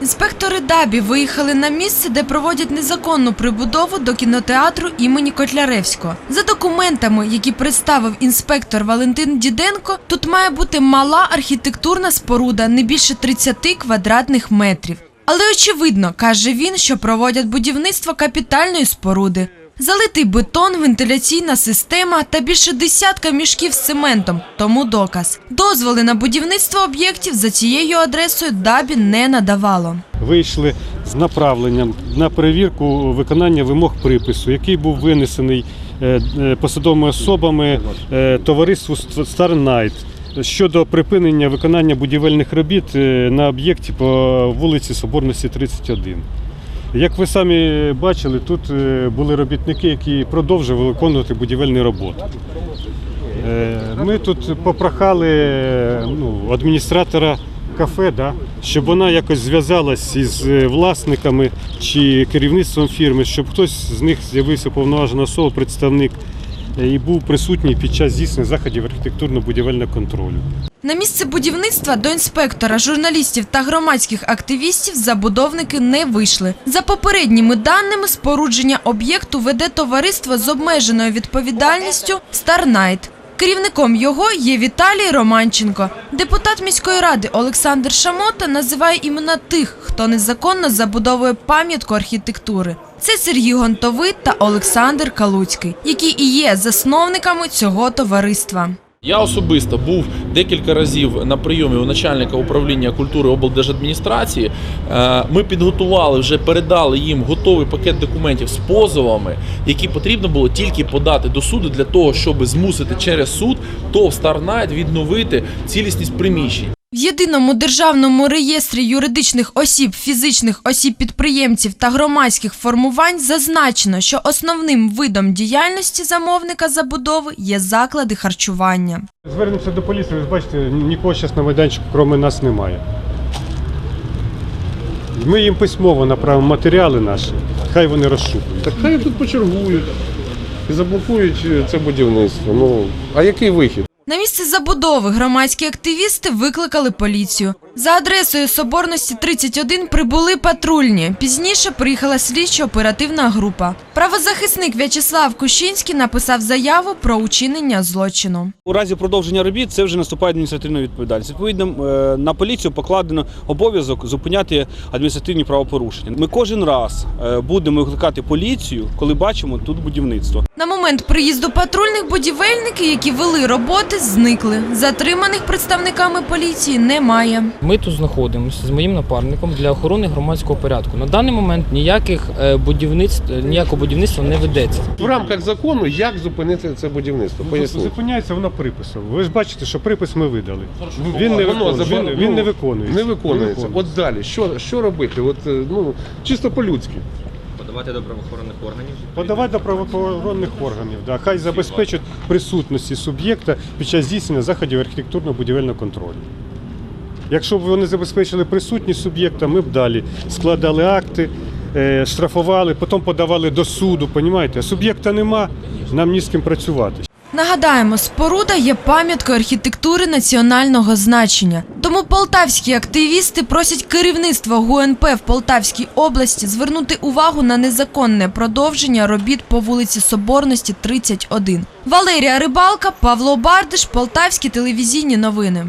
Інспектори ДАБІ виїхали на місце, де проводять незаконну прибудову до кінотеатру імені Котляревського. За документами, які представив інспектор Валентин Діденко, тут має бути мала архітектурна споруда не більше 30 квадратних метрів. Але очевидно, каже він, що проводять будівництво капітальної споруди. Залитий бетон, вентиляційна система та більше десятка мішків з цементом. Тому доказ. Дозволи на будівництво об'єктів за цією адресою ДАБІ не надавало. вийшли з направленням на перевірку виконання вимог припису, який був винесений е, е, посадовими особами е, товариству Старнайт щодо припинення виконання будівельних робіт на об'єкті по вулиці Соборності 31. Як ви самі бачили, тут е, були робітники, які продовжували виконувати будівельні роботи. Е, Ми тут попрохали ну, адміністратора кафе, да, щоб вона якось зв'язалась із е, власниками чи керівництвом фірми, щоб хтось з них з'явився повноважена особа, представник і був присутній під час здійснення заходів архітектурно-будівельного контролю. На місце будівництва до інспектора, журналістів та громадських активістів забудовники не вийшли. За попередніми даними, спорудження об'єкту веде товариство з обмеженою відповідальністю Старнайт. Керівником його є Віталій Романченко. Депутат міської ради Олександр Шамота називає імена тих, хто незаконно забудовує пам'ятку архітектури. Це Сергій Гонтовий та Олександр Калуцький, які і є засновниками цього товариства. Я особисто був декілька разів на прийомі у начальника управління культури облдержадміністрації. Е, Ми підготували, вже передали їм готовий пакет документів з позовами, які потрібно було тільки подати до суду для того, щоб змусити через суд ТОВ Старнайт відновити цілісність приміщень. В єдиному державному реєстрі юридичних осіб, фізичних осіб-підприємців та громадських формувань зазначено, що основним видом діяльності замовника забудови є заклади харчування. Звернемося до поліції, ви бачите, нікого зараз на майданчику, крім нас, немає. Ми їм письмово направимо матеріали наші, хай вони розшукують. Так хай тут почергують і заблокують е, це будівництво. Ну, а який вихід? На місце забудови громадські активісти викликали поліцію. За адресою Соборності 31 прибули патрульні. Пізніше приїхала слідчо-оперативна група. Правозахисник В'ячеслав Кущинський написав заяву про учинення злочину. У разі продовження робіт це вже наступає адміністративна відповідальність. Відповідно, е, на поліцію покладено обов'язок зупиняти адміністративні правопорушення. Ми кожен раз е, будемо викликати поліцію, коли бачимо тут будівництво. На момент приїзду патрульних будівельники, які вели роботи, зникли. Затриманих представниками поліції немає. Ми тут знаходимося з моїм напарником для охорони громадського порядку. На даний момент ніяких е, будівництв ніякого будівництва не ведеться. В рамках закону як зупинити це будівництво? Поясніть. Зупиняється воно приписом. Ви ж бачите, що припис ми видали. Він не, Воно виконує, він, він ну, не виконується. Не виконується. От далі, що, що робити? От, е, ну, чисто по-людськи. подавати до правоохоронних органів. Подавати до правоохоронних органів. Да. Хай забезпечать присутності суб'єкта під час здійснення заходів архітектурно-будівельного контролю. Якщо б вони забезпечили присутність суб'єкта, ми б далі складали акти, е, штрафували, потім подавали до суду. Понімаєте? Суб'єкта нема, нам ні з ким працювати. Нагадаємо, споруда є пам'яткою архітектури національного значення. Тому полтавські активісти просять керівництво ГУНП в Полтавській області звернути увагу на незаконне продовження робіт по вулиці Соборності 31. Валерія Рибалка, Павло Бардиш, Полтавські телевізійні новини.